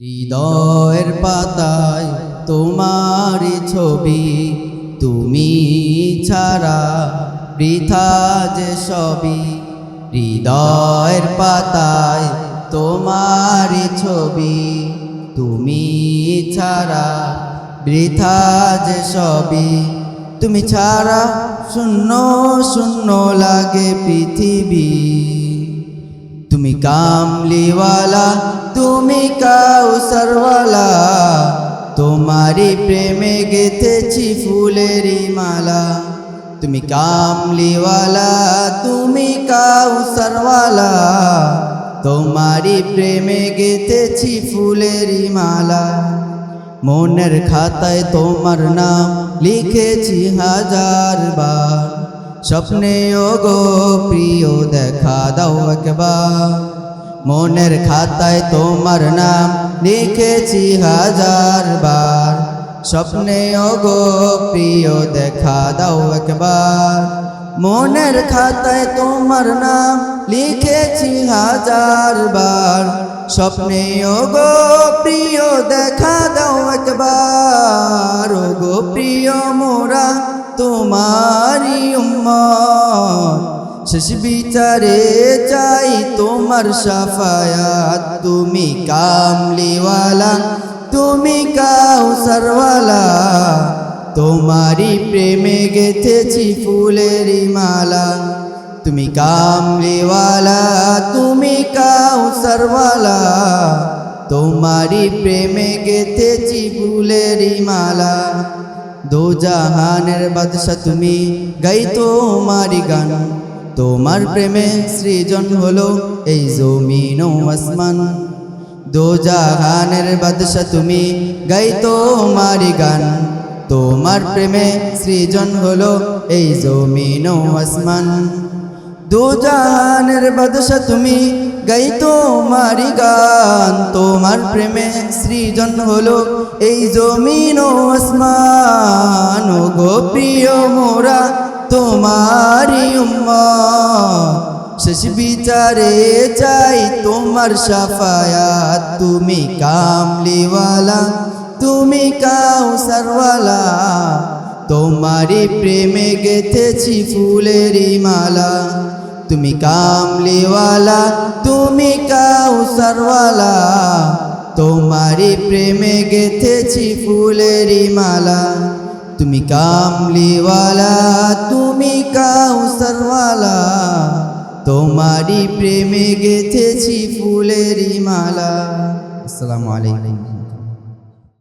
হৃদয়ের পাতায় তোমারই ছবি, তুমি ছাড়া বৃথা যে সবই। হৃদয়ের পাতায় তোমারই ছবি, তুমি ছাড়া বৃথা যে সবই। তুমি ছাড়া শূন্য শূন্য লাগে পৃথিবী। কামলিওয়ালা, তুমি কাউসারওয়ালা তোমারই প্রেমে গেথেছি ফুলেরই মালা। তুমি কামলিওয়ালা, তুমি কাউসারওয়ালা তোমারই প্রেমে গেথেছি ফুলেরই মালা। মনের খাতায় তোমার নাম লিখেছি হাজার বার। স্বপ্নে ও গো প্রিয়, দেখা দাও একবার। মনের খাতায় তোমার নাম লিখেছি হাজার বার। স্বপ্নে ও গো প্রিয়, দেখা দাও একবার। মনের খাতায় তোমার নাম লিখেছি হাজার বার। স্বপ্নে ও গো প্রিয়, দেখা দাও একবার। গো প্রিয় মোরা তোমারি উম্মত। শেষ বিচারে চাই তোমার সাফায়াত। তুমি কামলিওয়ালা, তুমি কাউসারওয়ালা। তোমারি প্রেমে গেথেছি ফুলেরই মালা। তুমি কামলিওয়ালা, তুমি কাউ সরওয়ালা তোমারি প্রেমে গেথেছি ফুলের মালা। দো জাহানের বাদশা তুমি গাই তোমারি গান। তোমার প্রেমে সৃজন হলো এই জমিন ও আসমান। দো জাহানের বাদশা তুমি গাই তোমারি গান। তোমার প্রেমে সৃজন হলো এই জমিন ও আসমান। দো জাহানের বাদশা তুমি গাই তোমারি গান। তোমার প্রেমে সৃজন হলো এই জমিন ও আসমান। ও গো প্রিয় মোরা তোমারি শেষ বিচারে চাই তোমার সাফায়াত তুমি কামলিওয়ালা, তুমি কাউসারওয়ালা। তোমারি প্রেমে গেথেছি ফুলেরই মালা। তুমি কামলিওয়ালা, তুমি কাউসারওয়ালা। তোমারি প্রেমে গেথেছি ফুলেরই মালা। তুমি কামলিওয়ালা তুমি কাউসারওয়ালা তোমারই প্রেমে গেথেছি ফুলেরই মালা। আসসালামু আলাইকুম।